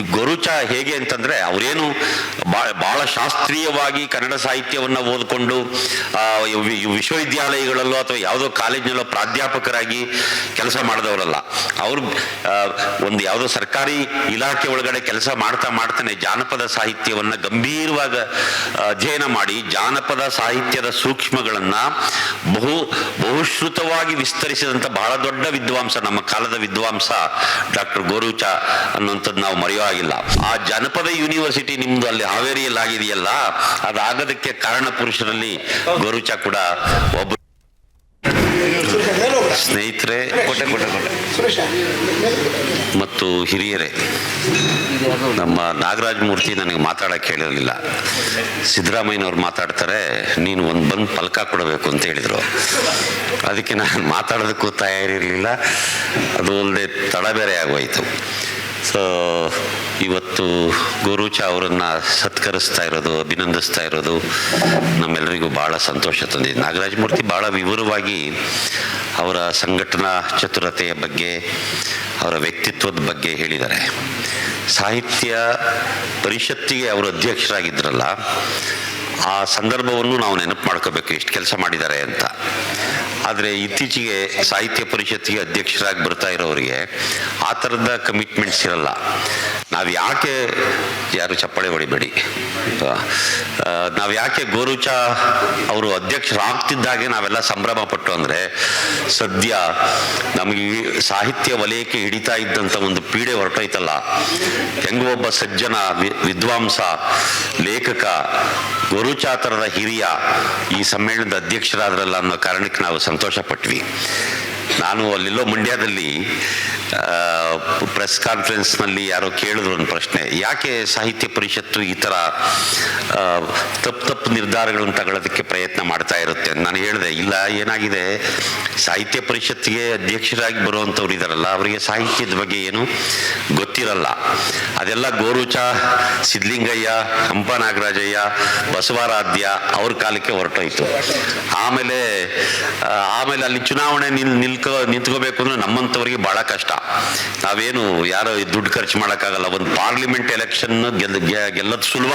ಗೊರುಚ ಹೇಗೆ ಅಂತಂದ್ರೆ ಅವರೇನು ಬಹಳ ಶಾಸ್ತ್ರೀಯವಾಗಿ ಕನ್ನಡ ಸಾಹಿತ್ಯವನ್ನ ಓದ್ಕೊಂಡು ವಿಶ್ವವಿದ್ಯಾಲಯಗಳಲ್ಲೋ ಅಥವಾ ಯಾವುದೋ ಕಾಲೇಜಿನಲ್ಲೋ ಪ್ರಾಧ್ಯಾಪಕರಾಗಿ ಕೆಲಸ ಮಾಡಿದವರಲ್ಲ. ಅವರು ಒಂದು ಯಾವುದೋ ಸರ್ಕಾರಿ ಇಲಾಖೆ ಒಳಗಡೆ ಕೆಲಸ ಮಾಡ್ತಾ ಮಾಡ್ತಾನೆ ಜಾನಪದ ಸಾಹಿತ್ಯವನ್ನ ಗಂಭೀರವಾಗಿ ಅಧ್ಯಯನ ಮಾಡಿ ಜಾನಪದ ಸಾಹಿತ್ಯದ ಸೂಕ್ಷ್ಮಗಳನ್ನ ಬಹು ಬಹುಶ್ರುತವಾಗಿ ವಿಸ್ತರಿಸಿದಂತ ಬಹಳ ದೊಡ್ಡ ವಿದ್ವಾಂಸ, ನಮ್ಮ ಕಾಲದ ವಿದ್ವಾಂಸ ಡಾಕ್ಟರ್ ಗೋರುಚ ಅನ್ನುವಂಥದ್ದು ನಾವು ಮರೆಯೋ ಆಗಿಲ್ಲ ಆ ಜನಪದ ಯೂನಿವರ್ಸಿಟಿ ನಿಮ್ದು ಅಲ್ಲಿ ಹಾವೇರಿಯಲ್ಲಿ ಆಗಿದೆಯಲ್ಲ ಅದಾಗದಕ್ಕೆ ಕಾರಣ ಪುರುಷರಲ್ಲಿ ಗೋರುಚ ಕೂಡ ಒಬ್ಬ ಸ್ನೇಹಿತರೆ, ಕೊಟ್ಟೆ ಕೊಟ್ಟೆ ಕೊಟ್ಟೆ. ಮತ್ತು ಹಿರಿಯರೇ, ನಮ್ಮ ನಾಗರಾಜ್ ಮೂರ್ತಿ ನನಗೆ ಮಾತಾಡಕ್ಕೆ ಹೇಳಿರಲಿಲ್ಲ. ಸಿದ್ದರಾಮಯ್ಯನವ್ರು ಮಾತಾಡ್ತಾರೆ, ನೀನು ಒಂದು ಬಂದು ಫಲಕ ಕೊಡಬೇಕು ಅಂತ ಹೇಳಿದರು. ಅದಕ್ಕೆ ನಾನು ಮಾತಾಡೋದಕ್ಕೂ ತಯಾರಿರಲಿಲ್ಲ. ಅದು ಅಲ್ಲದೆ ತಡ ಬೇರೆ ಆಗೋಯ್ತು. ಸೊ ಇವತ್ತು ಗುರುಚ ಅವರನ್ನು ಸತ್ಕರಿಸ್ತಾ ಇರೋದು, ಅಭಿನಂದಿಸ್ತಾ ಇರೋದು ನಮ್ಮೆಲ್ಲರಿಗೂ ಭಾಳ ಸಂತೋಷ ತಂದಿದೆ. ನಾಗರಾಜ ಮೂರ್ತಿ ಭಾಳ ವಿವರವಾಗಿ ಅವರ ಸಂಘಟನಾ ಚತುರತೆಯ ಬಗ್ಗೆ, ಅವರ ವ್ಯಕ್ತಿತ್ವದ ಬಗ್ಗೆ ಹೇಳಿದ್ದಾರೆ. ಸಾಹಿತ್ಯ ಪರಿಷತ್ತಿಗೆ ಅವರು ಅಧ್ಯಕ್ಷರಾಗಿದ್ದರಲ್ಲ ಆ ಸಂದರ್ಭವನ್ನು ನಾವು ನೆನಪು ಮಾಡ್ಕೋಬೇಕು ಎಷ್ಟು ಕೆಲಸ ಮಾಡಿದ್ದಾರೆ ಅಂತ. ಆದರೆ ಇತ್ತೀಚೆಗೆ ಸಾಹಿತ್ಯ ಪರಿಷತ್ತಿಗೆ ಅಧ್ಯಕ್ಷರಾಗಿ ಬರ್ತಾ ಇರೋರಿಗೆ ಆ ಥರದ ಕಮಿಟ್ಮೆಂಟ್ಸ್ ಇರಲ್ಲ. ನಾವು ಯಾಕೆ ಯಾರು ಚಪ್ಪಾಳೆ ಹೊಡಿಬೇಡಿ. ನಾವು ಯಾಕೆ ಗೋರುಚ ಅವರು ಅಧ್ಯಕ್ಷರಾಗ್ತಿದ್ದಾಗೆ ನಾವೆಲ್ಲ ಸಂಭ್ರಮ ಪಟ್ಟು ಅಂದರೆ ಸದ್ಯ ನಮಗೆ ಸಾಹಿತ್ಯ ವಲಯಕ್ಕೆ ಹಿಡಿತಾ ಇದ್ದಂಥ ಒಂದು ಪೀಡೆ ಹೊರಟೋಯ್ತಲ್ಲ. ಹೆಂಗ ಒಬ್ಬ ಸಜ್ಜನ ವಿದ್ವಾಂಸ, ಲೇಖಕ, ಗುರುಚಾತರದ ಹಿರಿಯ ಈ ಸಮ್ಮೇಳನದ ಅಧ್ಯಕ್ಷರಾದ್ರಲ್ಲ ಅನ್ನೋ ಕಾರಣಕ್ಕೆ ನಾವು ಸಂತೋಷ ಪಟ್ವಿ ನಾನು ಅಲ್ಲೆಲ್ಲೋ ಮಂಡ್ಯದಲ್ಲಿ ಪ್ರೆಸ್ ಕಾನ್ಫರೆನ್ಸ್ನಲ್ಲಿ ಯಾರೋ ಕೇಳಿದ್ರು ಒಂದು ಪ್ರಶ್ನೆ. ಯಾಕೆ ಸಾಹಿತ್ಯ ಪರಿಷತ್ತು ಈ ಥರ ತಪ್ಪು ತಪ್ಪು ನಿರ್ಧಾರಗಳನ್ನು ತಗೊಳ್ಳೋದಕ್ಕೆ ಪ್ರಯತ್ನ ಮಾಡ್ತಾ ಇರುತ್ತೆ ನಾನು ಹೇಳಿದೆ. ಇಲ್ಲ, ಏನಾಗಿದೆ? ಸಾಹಿತ್ಯ ಪರಿಷತ್ತಿಗೆ ಅಧ್ಯಕ್ಷರಾಗಿ ಬರುವಂಥವ್ರು ಇದ್ದಾರಲ್ಲ ಅವರಿಗೆ ಸಾಹಿತ್ಯದ ಬಗ್ಗೆ ಏನು ಗೊತ್ತಿರಲ್ಲ. ಅದೆಲ್ಲ ಗೋರುಚ, ಸಿದ್ಲಿಂಗಯ್ಯ ಹಂಪ ನಾಗರಾಜಯ್ಯ ಬಸವಾರಾಧ್ಯ ಅವ್ರ ಕಾಲಕ್ಕೆ ಹೊರಟೋಯ್ತು. ಆಮೇಲೆ ಆಮೇಲೆ ಅಲ್ಲಿ ಚುನಾವಣೆ ನಿಲ್ ನಿಲ್ಕೋ ನಿಂತ್ಕೋಬೇಕು ಅಂದ್ರೆ ನಮ್ಮಂಥವ್ರಿಗೆ ಬಹಳ ಕಷ್ಟ. ನಾವೇನು ಯಾರೋ ದುಡ್ಡು ಖರ್ಚು ಮಾಡೋಕ್ಕಾಗಲ್ಲ. ಒಂದು ಪಾರ್ಲಿಮೆಂಟ್ ಎಲೆಕ್ಷನ್ ಗೆಲ್ ಗೆಲ್ಲೋದು ಸುಲಭ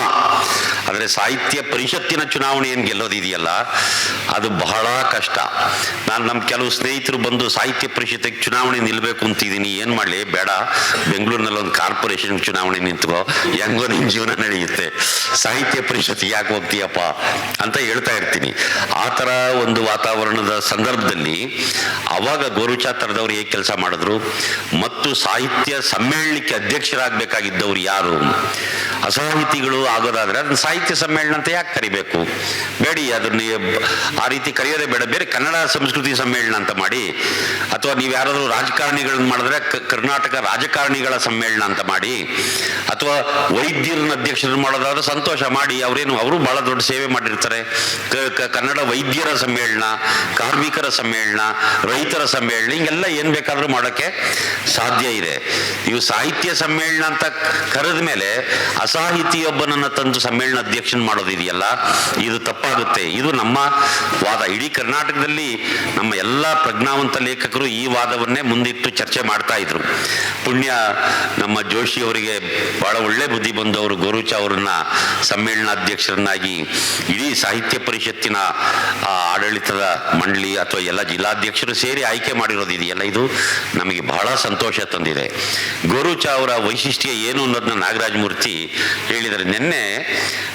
ಆದರೆ ಸಾಹಿತ್ಯ ಪರಿಷತ್ತಿನ ಚುನಾವಣೆ ಏನು ಗೆಲ್ಲೋದಿದೆಯಲ್ಲ, ಅದು ಬಹಳ ಕಷ್ಟ. ನಾನು ನಮ್ಮ ಕೆಲವು ಸ್ನೇಹಿತರು ಬಂದು ಸಾಹಿತ್ಯ ಪರಿಷತ್ತಿಗೆ ಚುನಾವಣೆ ನಿಲ್ಬೇಕು ಅಂತಿದ್ದೀನಿ. ಏನು ಮಾಡಲಿ? ಬೇಡ. ಬೆಂಗಳೂರಿನಲ್ಲಿ ಒಂದು ಕಾರ್ಪೊರೇಷನ್ ಚುನಾವಣೆ ನಿಂತ್ಕೋ. ಹೆಂಗೋ ಜೀವನ ನಡೆಯುತ್ತೆ. ಸಾಹಿತ್ಯ ಪರಿಷತ್ ಯಾಕೆ ಹೋಗ್ತೀಯಪ್ಪ? ಅಂತ ಹೇಳ್ತಾ ಇರ್ತೀನಿ. ಆ ಥರ ಒಂದು ವಾತಾವರಣದ ಸಂದರ್ಭದಲ್ಲಿ ಅವಾಗ ಗೋರುಚಾತರದವ್ರು ಹೇಗೆ ಕೆಲಸ ಮಾಡಿದ್ರು, ಮತ್ತು ಸಾಹಿತ್ಯ ಸಮ್ಮೇಳನಕ್ಕೆ ಅಧ್ಯಕ್ಷರಾಗಬೇಕಾಗಿದ್ದವ್ರು ಯಾರು? ಅಸಾಹಿತಿಗಳು ಆಗೋದಾದ್ರೆ ಅದನ್ನ ಸಾಹಿತ್ಯ ಸಮ್ಮೇಳನ ಅಂತ ಯಾಕೆ ಕರಿಬೇಕು? ಬೇಡಿ, ಅದನ್ನ ಆ ರೀತಿ ಕರೆಯೋದೇ ಬೇಡ. ಬೇರೆ ಕನ್ನಡ ಸಂಸ್ಕೃತಿ ಸಮ್ಮೇಳನ ಅಂತ ಮಾಡಿ, ಅಥವಾ ನೀವು ಯಾರಾದರೂ ರಾಜಕಾರಣಿಗಳನ್ನ ಮಾಡಿದ್ರೆ ಕರ್ನಾಟಕ ರಾಜಕಾರಣಿಗಳ ಸಮ್ಮೇಳನ ಅಂತ ಮಾಡಿ, ಅಥವಾ ವೈದ್ಯರನ್ನ ಅಧ್ಯಕ್ಷರು ಮಾಡೋದಾದ್ರೆ ಸಂತೋಷ ಮಾಡಿ, ಅವರೇನು, ಅವರು ಬಹಳ ದೊಡ್ಡ ಸೇವೆ ಮಾಡಿರ್ತಾರೆ. ಕನ್ನಡ ವೈದ್ಯರ ಸಮ್ಮೇಳನ, ಕಾರ್ಮಿಕರ ಸಮ್ಮೇಳನ ರೈತರ ಸಮ್ಮೇಳನ, ಹಿಂಗೆಲ್ಲ ಏನ್ ಬೇಕಾದ್ರೂ ಮಾಡೋಕ್ಕೆ ಸಾಧ್ಯ ಇದೆ. ಇವು ಸಾಹಿತ್ಯ ಸಮ್ಮೇಳನ ಅಂತ ಕರೆದ ಮೇಲೆ ಅಸಾಹಿತಿಯೊಬ್ಬನನ್ನ ತಂದು ಸಮ್ಮೇಳನ ಅಧ್ಯಕ್ಷನ್ ಮಾಡೋದಿದೆಯಲ್ಲ, ಇದು ತಪ್ಪಾಗುತ್ತೆ. ಇದು ನಮ್ಮ ವಾದ. ಇಡೀ ಕರ್ನಾಟಕದಲ್ಲಿ ನಮ್ಮ ಎಲ್ಲ ಪ್ರಜ್ಞಾವಂತ ಲೇಖಕರು ಈ ವಾದವನ್ನೇ ಮುಂದಿಟ್ಟು ಚರ್ಚೆ ಮಾಡ್ತಾ ಇದ್ರು. ಪುಣ್ಯ ನಮ್ಮ ಜೋಶಿ ಅವರಿಗೆ ಬಹಳ ಒಳ್ಳೆ ಬುದ್ಧಿ ಬಂದವರು ಗೋರುಚ ಅವರನ್ನ ಸಮ್ಮೇಳನಾಧ್ಯಕ್ಷರನ್ನಾಗಿ ಇಡೀ ಸಾಹಿತ್ಯ ಪರಿಷತ್ತಿನ ಆಡಳಿತದ ಮಂಡಳಿ ಅಥವಾ ಎಲ್ಲ ಜಿಲ್ಲಾಧ್ಯಕ್ಷರು ಸೇರಿ ಆಯ್ಕೆ ಮಾಡಿರೋದು ಇದೆಯಲ್ಲ? ಇದು ನಮಗೆ ಬಹಳ ಸಂತೋಷ ತಂದಿದೆ. ಗೋರುಚ ಅವರ ವೈಶಿಷ್ಟ್ಯ ಏನು ಅನ್ನೋದನ್ನ ನಾಗರಾಜ ಮೂರ್ತಿ ಹೇಳಿದರೆ ನಿನ್ನೆ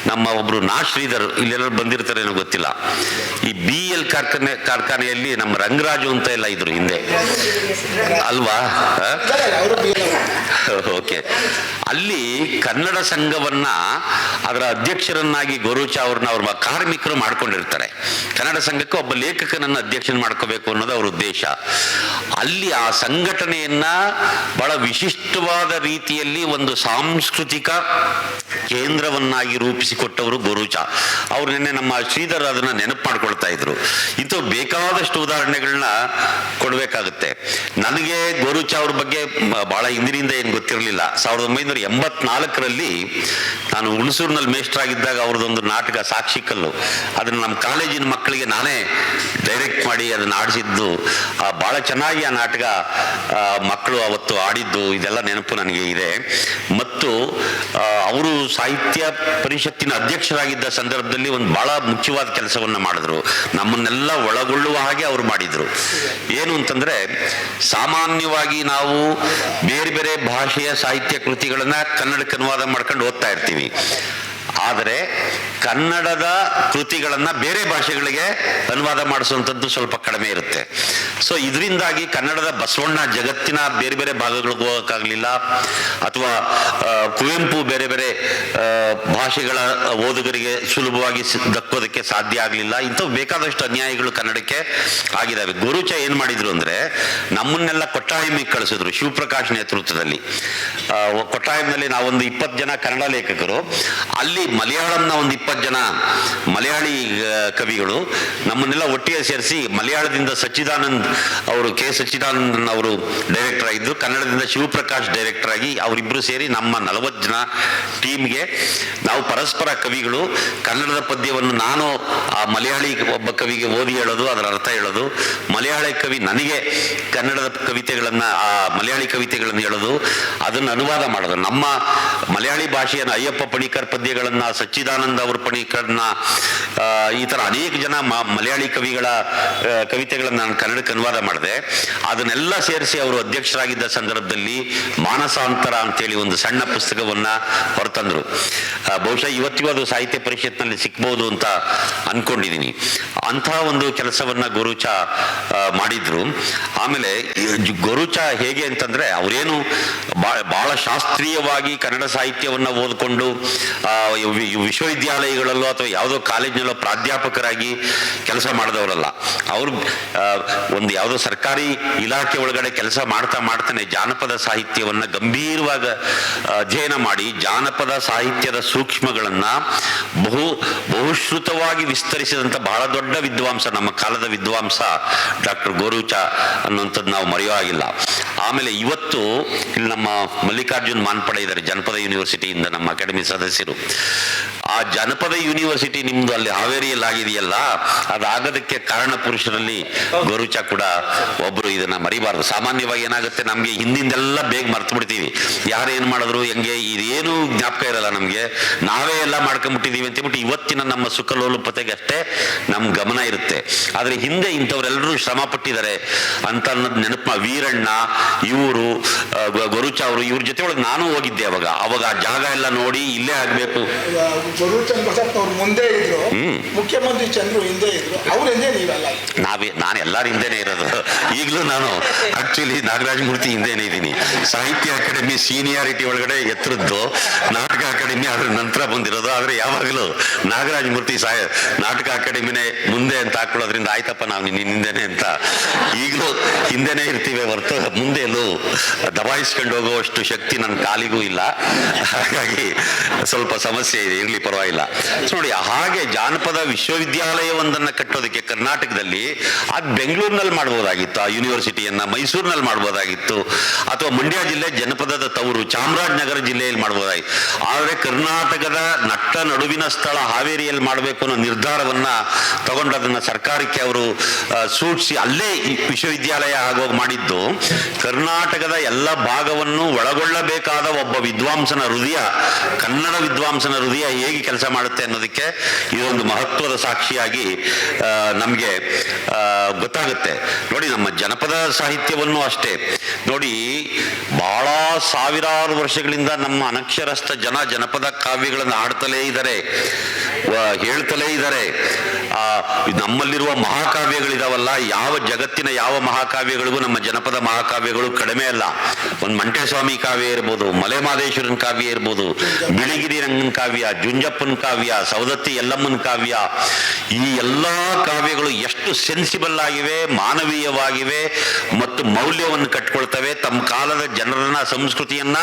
ನಮ್ಮ ಒಬ್ರು ನಾ ಶ್ರೀಧರ್ ಇಲ್ಲೆಲ್ಲರೂ ಬಂದಿರ್ತಾರೆ ಏನೋ ಗೊತ್ತಿಲ್ಲ. ಈ ಬಿ ಎಲ್ ಕಾರ್ಖಾನೆ, ಕಾರ್ಖಾನೆಯಲ್ಲಿ ನಮ್ಮ ರಂಗರಾಜು ಅಂತ ಎಲ್ಲ ಇದ್ರು ಹಿಂದೆ. ಅಲ್ವಾ? ಓಕೆ ಅಲ್ಲಿ ಕನ್ನಡ ಸಂಘವನ್ನ ಅದರ ಅಧ್ಯಕ್ಷರನ್ನಾಗಿ ಗೋರುಚ ಅವ್ರನ್ನ ಅವ್ರ ಕಾರ್ಮಿಕರು ಮಾಡ್ಕೊಂಡಿರ್ತಾರೆ. ಕನ್ನಡ ಸಂಘಕ್ಕೆ ಒಬ್ಬ ಲೇಖಕನನ್ನ ಅಧ್ಯಕ್ಷನ ಮಾಡ್ಕೋಬೇಕು ಅನ್ನೋದು ಅವ್ರ ಉದ್ದೇಶ. ಅಲ್ಲಿ ಆ ಸಂಘಟನೆಯನ್ನ ಬಹಳ ವಿಶಿಷ್ಟವಾದ ರೀತಿಯಲ್ಲಿ ಒಂದು ಸಾಂಸ್ಕೃತಿಕ ಕೇಂದ್ರವನ್ನಾಗಿ ರೂಪಿಸಿಕೊಟ್ಟವರು ಗೋರುಚ. ಅವ್ರು ನಿನ್ನೆ ನಮ್ಮ ಶ್ರೀಧರ್ ಅದನ್ನ ನೆನಪು ಮಾಡ್ಕೊಳ್ತಾ ಇದ್ರು. ಇಂಥ ಬೇಕಾದಷ್ಟು ಉದಾಹರಣೆಗಳನ್ನ ಕೊಡ್ಬೇಕಾಗುತ್ತೆ. ನನಗೆ ಗೋರುಚ ಅವ್ರ ಬಗ್ಗೆ ಬಹಳ ಹಿಂದಿನಿಂದ ಏನು ಗೊತ್ತಿರಲಿಲ್ಲ. ಸಾವಿರದ ಒಂಬೈನೂರ ಎಂಬತ್ನಾಲ್ಕರಲ್ಲಿ ನಾನು ಹುಣಸೂರಿನಲ್ಲಿ ಮೇಷ್ಟ್ರಾಗಿದ್ದಾಗ ಅವ್ರದ್ದೊಂದು ನಾಟಕ ಸಾಕ್ಷಿ ಕಲ್ಲು. ಅದನ್ನ ನಮ್ಮ ಕಾಲೇಜಿನ ಮಕ್ಕಳಿಗೆ ನಾನೇ ಡೈರೆಕ್ಟ್ ಮಾಡಿ ಅದನ್ನ ಆಡಿಸಿದ್ದು. ಬಹಳ ಚೆನ್ನಾಗಿ ಆ ನಾಟಕ ಮಕ್ಕಳು ಅವತ್ತು ಆಡಿದ್ದು, ಇದೆಲ್ಲ ನೆನಪು ನನಗೆ ಇದೆ. ಮತ್ತು ಸಾಹಿತ್ಯ ಪರಿಷತ್ತಿನ ಅಧ್ಯಕ್ಷರಾಗಿದ್ದ ಸಂದರ್ಭದಲ್ಲಿ ಒಂದು ಬಹಳ ಮುಖ್ಯವಾದ ಕೆಲಸವನ್ನು ಮಾಡಿದ್ರು. ನಮ್ಮನ್ನೆಲ್ಲ ಒಳಗೊಳ್ಳುವ ಹಾಗೆ ಅವರು ಮಾಡಿದ್ರು. ಏನು ಅಂತಂದ್ರೆ, ಸಾಮಾನ್ಯವಾಗಿ ನಾವು ಬೇರೆ ಬೇರೆ ಭಾಷೆಯ ಸಾಹಿತ್ಯ ಕೃತಿಗಳನ್ನು ಕನ್ನಡಕ್ಕೆ ಅನುವಾದ ಮಾಡ್ಕೊಂಡು ಓದ್ತಾ ಇರ್ತೀವಿ. ಆದರೆ ಕನ್ನಡದ ಕೃತಿಗಳನ್ನು ಬೇರೆ ಭಾಷೆಗಳಿಗೆ ಅನುವಾದ ಮಾಡಿಸುವಂಥದ್ದು ಸ್ವಲ್ಪ ಕಡಿಮೆ ಇರುತ್ತೆ. ಸೊ ಇದರಿಂದಾಗಿ ಕನ್ನಡದ ಬಸವಣ್ಣ ಜಗತ್ತಿನ ಬೇರೆ ಬೇರೆ ಭಾಗಗಳಿಗೆ ಹೋಗೋಕ್ಕಾಗಲಿಲ್ಲ. ಅಥವಾ ಕುವೆಂಪು ಬೇರೆ ಬೇರೆ ಭಾಷೆಗಳ ಓದುಗರಿಗೆ ಸುಲಭವಾಗಿ ದಕ್ಕೋದಕ್ಕೆ ಸಾಧ್ಯ ಆಗಲಿಲ್ಲ. ಇಂಥವು ಬೇಕಾದಷ್ಟು ಅನ್ಯಾಯಗಳು ಕನ್ನಡಕ್ಕೆ ಆಗಿದ್ದಾವೆ. ಗುರುಚ ಏನು ಮಾಡಿದ್ರು ಅಂದ್ರೆ, ನಮ್ಮನ್ನೆಲ್ಲ ಕೊಟ್ಟಾಯಮಿಗೆ ಕಳಿಸಿದ್ರು ಶಿವಪ್ರಕಾಶ್ ನೇತೃತ್ವದಲ್ಲಿ. ಕೊಟ್ಟಾಯಂನಲ್ಲಿ ನಾವೊಂದು ಇಪ್ಪತ್ತು ಜನ ಕನ್ನಡ ಲೇಖಕರು. ಅಲ್ಲಿ ಮಲಯಾಳಂನ ಒಂದು ಇಪ್ಪತ್ತು ಜನ ಮಲಯಾಳಿ ಕವಿಗಳು ನಮ್ಮನ್ನೆಲ್ಲ ಒಟ್ಟಿಗೆ ಸೇರಿಸಿ ಮಲಯಾಳದಿಂದ ಸಚ್ಚಿದಾನಂದ್ ಅವರು ಕೆ ಸಚ್ಚಿದಾನಂದನ್ ಅವರು ಡೈರೆಕ್ಟರ್ ಆಗಿದ್ದರು ಕನ್ನಡದಿಂದ ಶಿವಪ್ರಕಾಶ್ ಡೈರೆಕ್ಟರ್ ಆಗಿ ಅವರಿಬ್ಬರು ಸೇರಿ ನಮ್ಮ ನಲವತ್ತು ಜನ ಟೀಮ್ಗೆ ನಾವು ಪರಸ್ಪರ ಕವಿಗಳು, ಕನ್ನಡದ ಪದ್ಯವನ್ನು ನಾನು ಆ ಮಲಯಾಳಿ ಒಬ್ಬ ಕವಿಗೆ ಓದಿ ಹೇಳೋದು, ಅದರ ಅರ್ಥ ಹೇಳೋದು. ಮಲಯಾಳಿ ಕವಿ ನನಗೆ ಕನ್ನಡದ ಕವಿತೆಗಳನ್ನು, ಆ ಮಲಯಾಳಿ ಕವಿತೆಗಳನ್ನು ಹೇಳೋದು, ಅದನ್ನು ಅನುವಾದ ಮಾಡೋದು. ನಮ್ಮ ಮಲಯಾಳಿ ಭಾಷೆಯನ್ನು ಅಯ್ಯಪ್ಪ ಪಣಿಕರ್ ಪದ್ಯಗಳನ್ನ ಸಚ್ಚಿದಾನಂದ ಅವ್ರ ಪಣಿಕರ್ನ ಈ ತರ ಅನೇಕ ಜನ ಮಲಯಾಳಿ ಕವಿಗಳ ಕವಿತೆಗಳನ್ನು ನಾನು ಕನ್ನಡಕ್ಕೆ ಅನುವಾದ ಮಾಡಿದೆ. ಅದನ್ನೆಲ್ಲ ಸೇರಿಸಿ ಅವರು ಅಧ್ಯಕ್ಷರಾಗಿದ್ದ ಸಂದರ್ಭದಲ್ಲಿ ಮಾನಸಾಂತರ ಅಂತೇಳಿ ಒಂದು ಸಣ್ಣ ಪುಸ್ತಕವನ್ನ ಹೊರತಂದರು. ಬಹುಶಃ ಇವತ್ತಿಗೂ ಅದು ಸಾಹಿತ್ಯ ಪರಿಷತ್ನಲ್ಲಿ ಸಿಕ್ಬಹುದು ಅಂತ ಅನ್ಕೊಂಡಿದ್ದೀನಿ ಅಂತಹ ಒಂದು ಕೆಲಸವನ್ನ ಗುರುಚ ಮಾಡಿದ್ರು. ಆಮೇಲೆ ಗುರುಚ ಹೇಗೆ ಅಂತಂದ್ರೆ ಅವರೇನು ಬಹಳ ಶಾಸ್ತ್ರೀಯವಾಗಿ ಕನ್ನಡ ಸಾಹಿತ್ಯವನ್ನ ಓದಿಕೊಂಡು ವಿಶ್ವವಿದ್ಯಾಲಯಗಳಲ್ಲೋ ಅಥವಾ ಯಾವುದೋ ಕಾಲೇಜಿನಲ್ಲೋ ಪ್ರಾಧ್ಯಾಪಕರಾಗಿ ಕೆಲಸ ಮಾಡಿದವರಲ್ಲ. ಅವರು ಒಂದು ಯಾವುದೋ ಸರ್ಕಾರಿ ಇಲಾಖೆ ಒಳಗಡೆ ಕೆಲಸ ಮಾಡ್ತಾ ಮಾಡ್ತಾನೆ ಜಾನಪದ ಸಾಹಿತ್ಯವನ್ನು ಗಂಭೀರವಾಗಿ ಅಧ್ಯಯನ ಮಾಡಿ ಜಾನಪದ ಸಾಹಿತ್ಯದ ಸೂಕ್ಷ್ಮಗಳನ್ನು ಬಹು, ಬಹುಶ್ರುತವಾಗಿ ವಿಸ್ತರಿಸಿದಂಥ ಬಹಳ ದೊಡ್ಡ ವಿದ್ವಾಂಸ, ನಮ್ಮ ಕಾಲದ ವಿದ್ವಾಂಸ ಡಾಕ್ಟರ್ ಗೋರುಚ ಅನ್ನುವಂಥದ್ದು ನಾವು ಮರೆಯೋ ಆಗಿಲ್ಲ ಆಮೇಲೆ ಇವತ್ತು ಇಲ್ಲಿ ನಮ್ಮ ಮಲ್ಲಿಕಾರ್ಜುನ್ ಮಾನ್ಪಡೆ ಇದ್ದಾರೆ, ಜನಪದ ಯೂನಿವರ್ಸಿಟಿಯಿಂದ ನಮ್ಮ ಅಕಾಡೆಮಿ ಸದಸ್ಯರು. ಆ ಜನಪದ ಯೂನಿವರ್ಸಿಟಿ ನಿಮ್ದು ಅಲ್ಲಿ ಹಾವೇರಿಯಲ್ಲಿ ಆಗಿದೆಯಲ್ಲ ಅದಾಗದಕ್ಕೆ ಕಾರಣ ಪುರುಷರಲ್ಲಿ ಗೋರುಚ ಕೂಡ ಒಬ್ರು ಇದನ್ನ ಮರಿಬಾರ್ದು. ಸಾಮಾನ್ಯವಾಗಿ ಏನಾಗುತ್ತೆ, ನಮ್ಗೆ ಹಿಂದಿಂದೆಲ್ಲ ಬೇಗ ಮರ್ತು ಬಿಡ್ತೀವಿ ಯಾರು ಏನ್ ಮಾಡಿದ್ರು, ಹೆಂಗೆ, ಇದೇನು ಜ್ಞಾಪಕ ಇರಲ್ಲ ನಮ್ಗೆ. ನಾವೇ ಎಲ್ಲ ಮಾಡ್ಕೊಂಡ್ಬಿಟ್ಟಿದೀವಿ ಅಂತ ಹೇಳ್ಬಿಟ್ಟು ಇವತ್ತಿನ ನಮ್ಮ ಸುಖಲೋಲುಪತೆಗೆ ಅಷ್ಟೇ ನಮ್ ಗಮನ ಇರುತ್ತೆ. ಆದ್ರೆ ಹಿಂದೆ ಇಂಥವ್ರೆಲ್ಲರೂ ಶ್ರಮ ಪಟ್ಟಿದ್ದಾರೆ ಅಂತ ಅನ್ನೋದು ನೆನಪ ವೀರಣ್ಣ, ಇವರು ಗೊರುಚ ಅವರು, ಇವ್ರ ಜೊತೆ ಒಳಗೆ ನಾನು ಹೋಗಿದ್ದೆ ಅವಾಗ. ಅವಾಗ ಆ ಜಾಗ ಎಲ್ಲ ನೋಡಿ ಇಲ್ಲೇ ಆಗ್ಬೇಕು. ಗುರು ಅವ್ರು ಮುಂದೆ ಇದ್ರು. ಮುಖ್ಯಮಂತ್ರಿ ಚಂದ್ರು ಹಿಂದೆ ಇದ್ರು. ಅವ್ರ ಹಿಂದೆ ನೀವೆಲ್ಲ ನಾವೇ ನಾನು ಎಲ್ಲರ ಹಿಂದೆನೇ ಇರೋದು. ಈಗಲೂ ನಾನು ಆಕ್ಚುಲಿ ನಾಗರಾಜ ಮೂರ್ತಿ ಹಿಂದೆನೇ ಇದ್ದೀನಿ. ಸಾಹಿತ್ಯ ಅಕಾಡೆಮಿ ಸೀನಿಯಾರಿಟಿ ಒಳಗಡೆ ಎತ್ತರದ್ದು ನಾಟಕ ಅಕಾಡೆಮಿ ಅದ್ರ ನಂತರ ಬಂದಿರೋದು. ಆದ್ರೆ ಯಾವಾಗಲೂ ನಾಗರಾಜ ಮೂರ್ತಿ ಸಾಯ ನಾಟಕ ಅಕಾಡೆಮಿನೇ ಮುಂದೆ ಅಂತ ಹಾಕೊಳ್ಳೋದ್ರಿಂದ ಆಯ್ತಪ್ಪ ನಾವು ನಿನ್ನ ಹಿಂದೆನೆ ಅಂತ. ಈಗಲೂ ಹಿಂದೆನೆ ಇರ್ತೀವಿ ಹೊರತು ಮುಂದೆ ಎಲ್ಲೂ ದಬಾಯಿಸ್ಕೊಂಡು ಹೋಗುವಷ್ಟು ಶಕ್ತಿ ನನ್ನ ಕಾಲಿಗೂ ಇಲ್ಲ. ಹಾಗಾಗಿ ಸ್ವಲ್ಪ ಸಮಸ್ಯೆ ಇದೆ, ಇರಲಿ ಪರವಾಗಿಲ್ಲ. ನೋಡಿ, ಹಾಗೆ ಜಾನಪದ ವಿಶ್ವವಿದ್ಯಾಲಯವೊಂದನ್ನ ಕಟ್ಟೋದಕ್ಕೆ ಕರ್ನಾಟಕದಲ್ಲಿ, ಅದು ಬೆಂಗಳೂರಿನಲ್ಲಿ ಮಾಡ್ಬೋದಾಗಿತ್ತು, ಆ ಯೂನಿವರ್ಸಿಟಿಯನ್ನ ಮೈಸೂರಿನಲ್ಲಿ ಮಾಡ್ಬೋದಾಗಿತ್ತು, ಅಥವಾ ಮಂಡ್ಯ ಜಿಲ್ಲೆ ಜನಪದದ ತವರು ಚಾಮರಾಜನಗರ ಜಿಲ್ಲೆಯಲ್ಲಿ ಮಾಡ್ಬೋದಾಗಿತ್ತು. ಆದರೆ ಕರ್ನಾಟಕದ ನಟ್ಟ ನಡುವಿನ ಸ್ಥಳ ಹಾವೇರಿಯಲ್ಲಿ ಮಾಡಬೇಕು ಅನ್ನೋ ನಿರ್ಧಾರವನ್ನ ತಗೊಂಡು ಅದನ್ನ ಸರ್ಕಾರಕ್ಕೆ ಅವರು ಸೂಚಿಸಿ ಅಲ್ಲೇ ವಿಶ್ವವಿದ್ಯಾಲಯ ಆಗೋಗಿ ಮಾಡಿದ್ದು, ಕರ್ನಾಟಕದ ಎಲ್ಲ ಭಾಗವನ್ನು ಒಳಗೊಳ್ಳಬೇಕಾದ ಒಬ್ಬ ವಿದ್ವಾಂಸನ ಹೃದಯ, ಕನ್ನಡ ವಿದ್ವಾಂಸನ ಹೃದಯ ಹೇಗೆ ಕೆಲಸ ಮಾಡುತ್ತೆ ಅನ್ನೋದಕ್ಕೆ ಇದೊಂದು ಮಹತ್ವದ ಸಾಕ್ಷಿಯಾಗಿ ನಮಗೆ ಗೊತ್ತಾಗುತ್ತೆ. ನೋಡಿ, ನಮ್ಮ ಜನಪದ ಸಾಹಿತ್ಯವನ್ನು ಅಷ್ಟೇ. ನೋಡಿ ಬಹಳ ಸಾವಿರಾರು ವರ್ಷಗಳಿಂದ ನಮ್ಮ ಅನಕ್ಷರಸ್ಥ ಜನ ಜನಪದ ಕಾವ್ಯಗಳನ್ನು ಹಾಡ್ತಲೇ ಇದ್ದಾರೆ ಹೇಳ್ತಲೇ ಇದ್ದಾರೆ. ಆ ನಮ್ಮಲ್ಲಿರುವ ಮಹಾಕಾವ್ಯಗಳಿದಾವಲ್ಲ, ಯಾವ ಜಗತ್ತಿನ ಯಾವ ಮಹಾಕಾವ್ಯಗಳಿಗೂ ನಮ್ಮ ಜನಪದ ಮಹಾಕಾವ್ಯಗಳು ಕಡಿಮೆ ಅಲ್ಲ. ಒಂದು ಮಂಟೇಸ್ವಾಮಿ ಕಾವ್ಯ ಇರ್ಬೋದು, ಮಲೆಮಾದೇಶ್ವರನ್ ಕಾವ್ಯ ಇರ್ಬೋದು ಬಿಳಿಗಿರಿ ರಂಗನ ಕಾವ್ಯ, ಜುಂಜಪ್ಪನ ಕಾವ್ಯ ಸೌದತ್ತಿ ಯಲ್ಲಮ್ಮನ ಕಾವ್ಯ, ಈ ಎಲ್ಲಾ ಕಾವ್ಯಗಳು ಎಷ್ಟು ಸೆನ್ಸಿಬಲ್ ಆಗಿವೆ, ಮಾನವೀಯವಾಗಿವೆ ಮತ್ತು ಮೌಲ್ಯವನ್ನು ಕಟ್ಕೊಳ್ತವೆ. ತಮ್ಮ ಕಾಲದ ಜನರನ್ನ, ಸಂಸ್ಕೃತಿಯನ್ನ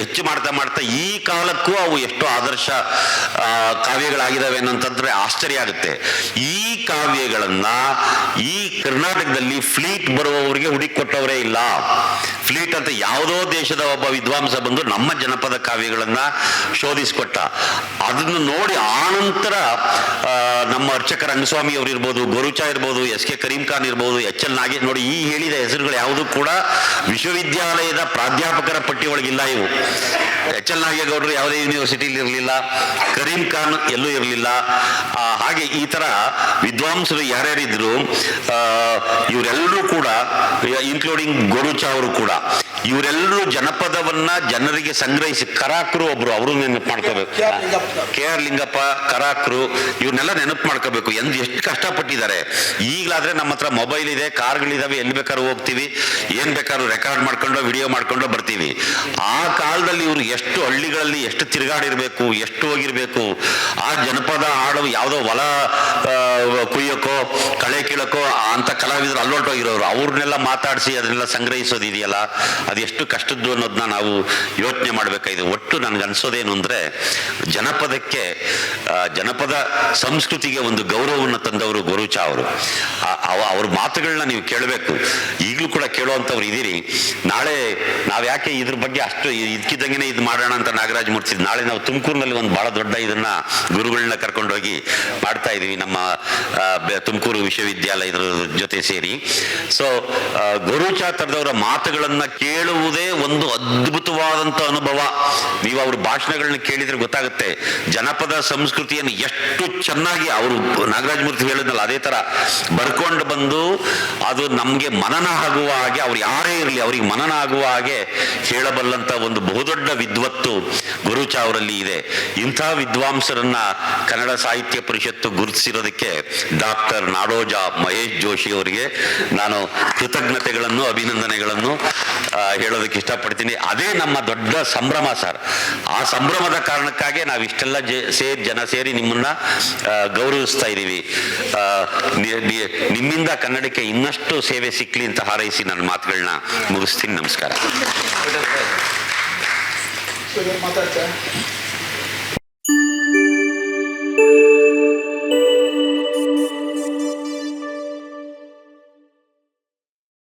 ಹೆಚ್ಚು ಮಾಡ್ತಾ ಮಾಡ್ತಾ ಈ ಕಾಲಕ್ಕೂ ಅವು ಎಷ್ಟು ಆದರ್ಶ ಕಾವ್ಯಗಳಾಗಿದ್ದಾವೆ ಅನ್ನೋಂತಂದ್ರೆ ಆಶ್ಚರ್ಯ ಆಗುತ್ತೆ. ಈ ಕಾವ್ಯಗಳನ್ನ ಈ ಕರ್ನಾಟಕದಲ್ಲಿ ಫ್ಲೀಟ್ ಬರುವವರಿಗೆ ಹುಡುಕಿ ಕೊಟ್ಟವರೇ ಇಲ್ಲ. ಫ್ಲೀಟ್ ಅಂತ ಯಾವುದೋ ದೇಶದ ಒಬ್ಬ ವಿದ್ವಾಂಸ ಬಂದು ನಮ್ಮ ಜನಪದ ಕಾವ್ಯಗಳನ್ನು ಶೋಧಿಸಿಕೊಟ್ಟ. ಅದನ್ನು ನೋಡಿ ಆನಂತರ ನಮ್ಮ ಅರ್ಚಕ ರಂಗಸ್ವಾಮಿ ಅವರು ಇರ್ಬೋದು, ಗೋರುಚ ಇರ್ಬೋದು, ಎಸ್ ಕೆ ಕರೀಂ ಖಾನ್ ಇರ್ಬೋದು, ಎಚ್ ಎಲ್ ನಾಗೇಶ್ ನೋಡಿ ಈ ಹೇಳಿದ ಹೆಸರುಗಳು ಯಾವುದು ಕೂಡ ವಿಶ್ವವಿದ್ಯಾಲಯದ ಪ್ರಾಧ್ಯಾಪಕರ ಪಟ್ಟಿ ಒಳಗಿಲ್ಲ ಇವು. ಎಚ್ ಎಲ್ ನಾಗೇಗೌಡರು ಯಾವುದೇ ಯೂನಿವರ್ಸಿಟಿಲಿ ಇರಲಿಲ್ಲ, ಕರೀಂ ಖಾನ್ ಎಲ್ಲೂ ಇರಲಿಲ್ಲ. ಹಾಗೆ ಈ ಥರ ವಿದ್ವಾಂಸರು ಯಾರ್ಯಾರಿದ್ರು ಇವರೆಲ್ಲರೂ ಕೂಡ, ಇನ್ಕ್ಲೂಡಿಂಗ್ ಗೊರುಚ ಅವರು ಕೂಡ ಇವರೆಲ್ಲರೂ ಜನಪದವನ್ನ ಜನರಿಗೆ ಸಂಗ್ರಹಿಸಿ ಕರಾಕರು ಒಬ್ರು ಅವರು ನೆನಪು ಮಾಡ್ಕೋಬೇಕು. K R Lingappa. ಕರಾಕರು ಇವ್ರನ್ನೆಲ್ಲ ನೆನಪು ಮಾಡ್ಕೋಬೇಕು. ಎಂದು ಎಷ್ಟು ಕಷ್ಟಪಟ್ಟಿದ್ದಾರೆ. ಈಗಲಾದ್ರೆ ನಮ್ಮ ಹತ್ರ ಮೊಬೈಲ್ ಇದೆ ಕಾರ್ಗಳಿದಾವೆ ಎಲ್ಲಿ ಬೇಕಾದ್ರೂ ಹೋಗ್ತೀವಿ. ಏನ್ ಬೇಕಾದ್ರೂ ರೆಕಾರ್ಡ್ ಮಾಡ್ಕೊಂಡು ವಿಡಿಯೋ ಮಾಡ್ಕೊಂಡು ಬರ್ತೀವಿ. ಆ ಕಾಲದಲ್ಲಿ ಇವರು ಎಷ್ಟು ಹಳ್ಳಿಗಳಲ್ಲಿ ಎಷ್ಟು ತಿರುಗಾಡಿರ್ಬೇಕು ಎಷ್ಟು ಹೋಗಿರ್ಬೇಕು ಆ ಜನಪದ ಹಾಡು ಯಾವುದೋ ಹೊಲ ಕುಯ್ಯೋಕೋ ಕಳೆ ಕೀಳಕ್ಕೋ ಅಂತ ಕಲಾವಿದರು ಅಲ್ಲೊಟ್ಟೋಗಿರೋರು ಅವ್ರನ್ನೆಲ್ಲ ಮಾತಾಡಿಸಿ ಅದನ್ನೆಲ್ಲ ಸಂಗ್ರಹಿಸೋದು ಇದೆಯಲ್ಲ ಅದು ಎಷ್ಟು ಕಷ್ಟದ್ದು ಅನ್ನೋದನ್ನ ನಾವು ಯೋಚನೆ ಮಾಡಬೇಕಾಗಿದೆ. ಒಟ್ಟು ನನಗೆ ಅನ್ಸೋದೇನು ಅಂದ್ರೆ, ಜನಪದಕ್ಕೆ ಜನಪದ ಸಂಸ್ಕೃತಿಗೆ ಒಂದು ಗೌರವವನ್ನು ತಂದವರು ಗುರುಚ ಅವರು. ಅವ್ರ ಮಾತುಗಳನ್ನ ನೀವು ಕೇಳಬೇಕು. ಈಗಲೂ ಕೂಡ ಕೇಳುವಂಥವ್ರು ಇದ್ದೀರಿ. ನಾಳೆ ನಾವು ಯಾಕೆ ಇದ್ರ ಬಗ್ಗೆ ಅಷ್ಟು ಇದ್ಕಿದ್ದಂಗೆ ಇದು ಮಾಡೋಣ ಅಂತ ನಾಗರಾಜ್ ಮೂರ್ತಿ ನಾಳೆ ನಾವು ತುಮಕೂರಿನಲ್ಲಿ ಒಂದು ಭಾಳ ದೊಡ್ಡ ಇದನ್ನ ಗುರುಗಳನ್ನ ಕರ್ಕೊಂಡೋಗಿ ಮಾಡ್ತಾ ಇದೀವಿ ನಮ್ಮ ತುಮಕೂರು ವಿಶ್ವವಿದ್ಯಾಲಯದ ಜೊತೆ ಸೇರಿ. ಸೊ ಗುರುಚ ತರದವರ ಮಾತುಗಳನ್ನ ಕೇಳುವುದೇ ಒಂದು ಅದ್ಭುತವಾದಂತ ಅನುಭವ. ನೀವು ಅವ್ರ ಭಾಷಣಗಳನ್ನ ಕೇಳಿದ್ರೆ ಗೊತ್ತಾಗುತ್ತೆ. ಜನಪದ ಸಂಸ್ಕೃತಿಯನ್ನು ಎಷ್ಟು ಚೆನ್ನಾಗಿ ಅವರು ನಾಗರಾಜಮೂರ್ತಿ ಹೇಳಿದ್ನಲ್ಲ, ಅದೇ ತರ ಬರ್ಕೊಂಡು ಬಂದು ಅದು ನಮ್ಗೆ ಮನನ ಆಗುವ ಹಾಗೆ, ಅವ್ರು ಯಾರೇ ಇರಲಿ ಅವ್ರಿಗೆ ಮನನ ಆಗುವ ಹಾಗೆ ಹೇಳಬಲ್ಲಂತ ಒಂದು ಬಹುದೊಡ್ಡ ವಿದ್ವತ್ತು ಗುರುಚ ಅವರಲ್ಲಿ ಇದೆ. ಇಂತಹ ವಿದ್ವಾಂಸರನ್ನ ಕನ್ನಡ ಸಾಹಿತ್ಯ ಪರಿಷತ್ತು ಗುರುತಿಸಿರೋದಕ್ಕೆ ಡಾಕ್ಟರ್ ನಾಡೋಜ ಮಹೇಶ್ ಜೋಶಿ ಅವರಿಗೆ ನಾನು ಕೃತಜ್ಞತೆಗಳನ್ನು, ಅಭಿನಂದನೆಗಳನ್ನು. ಹೇಳೋದಕ್ಕೆ ಇಷ್ಟಪಡ್ತೀನಿ. ಅದೇ ನಮ್ಮ ದೊಡ್ಡ ಸಂಭ್ರಮ ಸರ್. ಆ ಸಂಭ್ರಮದ ಕಾರಣಕ್ಕಾಗಿ ನಾವು ಇಷ್ಟೆಲ್ಲ ಸೇರಿ ಜನ ಸೇರಿ ನಿಮ್ಮನ್ನ ಗೌರವಿಸ್ತಾ ಇದ್ದೀವಿ ನಿಮ್ಮಿಂದ ಕನ್ನಡಕ್ಕೆ ಇನ್ನಷ್ಟು ಸೇವೆ ಸಿಕ್ಲಿ ಅಂತ ಹಾರೈಸಿ ನನ್ನ ಮಾತುಗಳನ್ನ ಮುಗಿಸ್ತೀನಿ. ನಮಸ್ಕಾರ.